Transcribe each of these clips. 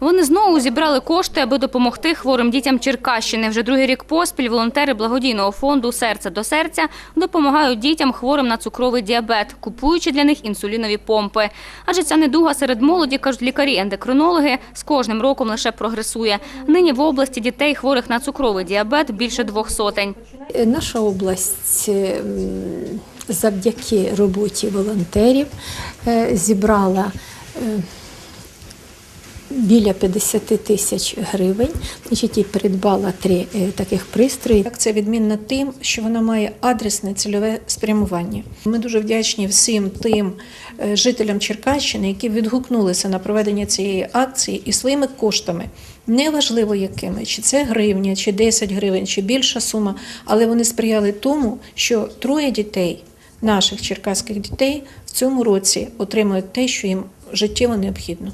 Вони знову зібрали кошти, аби допомогти хворим дітям Черкащини. Вже другий рік поспіль волонтери благодійного фонду Серце до серця допомагають дітям хворим на цукровий діабет, купуючи для них інсулінові помпи. Адже ця недуга серед молоді, кажуть лікарі-ендокринологи, з кожним роком лише прогресує. Нині в області дітей хворих на цукровий діабет більше двох сотень. Е, Наша область завдяки роботі волонтерів е, зібрала е, біля 50 тисяч гривень, значить, і придбала три е, таких пристрої. Акція відмінна тим, що вона має адресне цільове спрямування. Ми дуже вдячні всім тим е, жителям Черкащини, які відгукнулися на проведення цієї акції і своїми коштами. Неважливо якими, чи це гривня, чи 10 гривень, чи більша сума, але вони сприяли тому, що троє дітей, наших черкаських дітей, в цьому році отримують те, що їм життєво необхідно.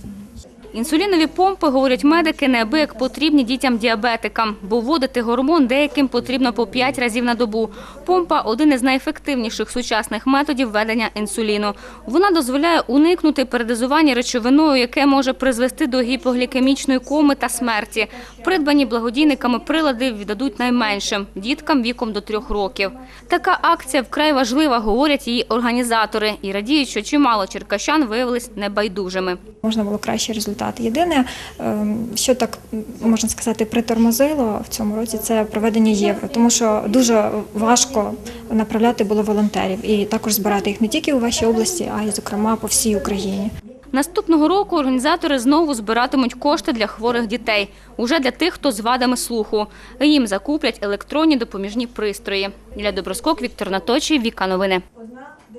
Інсулінові помпи, говорять медики, неабияк потрібні дітям-діабетикам, бо вводити гормон деяким потрібно по 5 разів на добу. Помпа – один із найефективніших сучасних методів введення інсуліну. Вона дозволяє уникнути передозування речовиною, яке може призвести до гіпоглікемічної коми та смерті. Придбані благодійниками прилади віддадуть найменшим – діткам віком до трьох років. Така акція вкрай важлива, говорять її організатори, і радіють, що чимало черкащан виявились небайдужими. можна було кращий результат. Єдине, ем, що так можна сказати, притормозило в цьому році, це проведення євро, тому що дуже важко направляти було волонтерів і також збирати їх не тільки у вашій області, а й зокрема по всій Україні. Наступного року організатори знову збиратимуть кошти для хворих дітей, уже для тих, хто з вадами слуху. Їм закуплять електронні допоміжні пристрої. Для Доброскок, Віктор Наточий, Віка Новини.